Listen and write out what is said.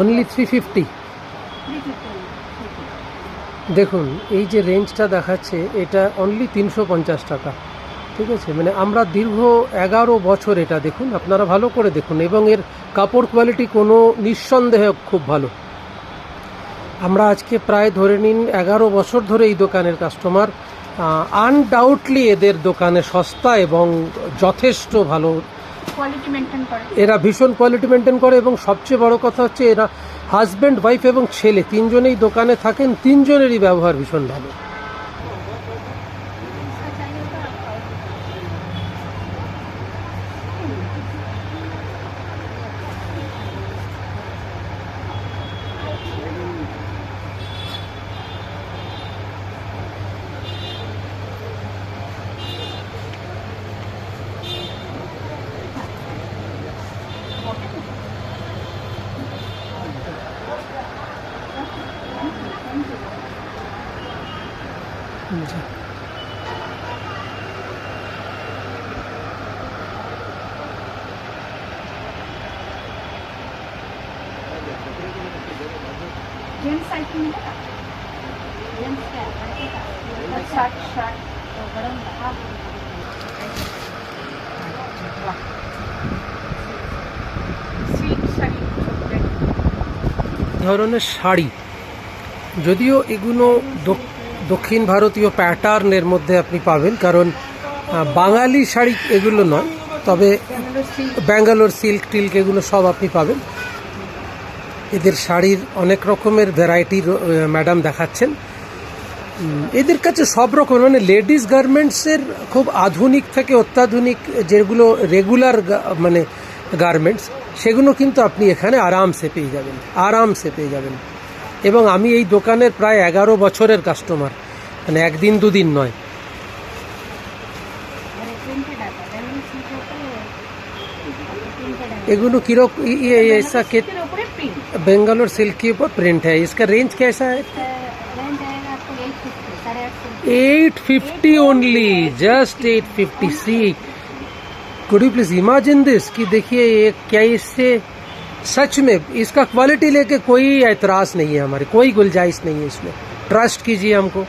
Only three fifty দেখুন, এই যে রেঞ্জটা দেখাচ্ছে, এটা অনলি তিনশো পঞ্চাশ টাকা। ঠিক আছে? মানে আমরা দীর্ঘ এগারো বছর এটা দেখুন, আপনারা ভালো করে দেখুন, এবং এর কাপড় কোয়ালিটি কোনো নিঃসন্দেহে খুব ভালো। আমরা আজকে প্রায় ধরে নিন এগারো বছর ধরে এই দোকানের কাস্টমার আনডাউটলি এদের দোকানে সস্তা এবং যথেষ্ট ভালো। এরা ভীষণ কোয়ালিটি মেনটেন করে এবং সবচেয়ে বড় কথা হচ্ছে এরা হাজব্যান্ড ওয়াইফ এবং ছেলে তিনজনেই দোকানে থাকেন তিনজনেরই ব্যবহার ভীষণ ভালো जेंट्स आइटम मिलेगा जेंट्स का लड़के का शर्ट शर्ट तो गरम रहा सिल्क শাড়ি চকলেট ধরনের শাড়ি যদিও এগুলো দক- দক্ষিণ ভারতীয় প্যাটার্নের মধ্যে আপনি পাবেন, কারণ বাঙালি শাড়ি এগুলো নয়, তবে ব্যাঙ্গালোর সিল্ক টিল্ক এগুলো সব আপনি পাবেন। এদের শাড়ির অনেক রকমের ভ্যারাইটির ম্যাডাম দেখাচ্ছেন। এদের কাছে সব রকম মানে লেডিস গার্মেন্টসের খুব আধুনিক থেকে অত্যাধুনিক যেগুলো রেগুলার মানে গার্মেন্টস সেগুলো কিন্তু আপনি এখানে আরামসে পেয়ে যাবেন, আরামসে পেয়ে যাবেন। এবং আমি এই দোকানের প্রায় এগারো বছরের কাস্টমার মানে একদিন দুদিন নয় अरे प्रिंटेड आता ব্যাঙ্গালোর সিল্ক উপরে प्रिंटेड आता এগুলো কিরকম ऐसा के সিল্কের উপরে প্রিন্ট बेंगलोर सिल्क के ऊपर प्रिंट है इसका रेंज कैसा है रेंज आएगा आपको 850 साढ़े आठ सौ 850 only just 850 see could you please imagine this कि देखिए ये क्या इससे सच में, इसका क्वालिटी लेके कोई एतराज़ नहीं है हमारे, कोई गुंजाइश नहीं है इसमें। ट्रस्ट कीजिए हमको।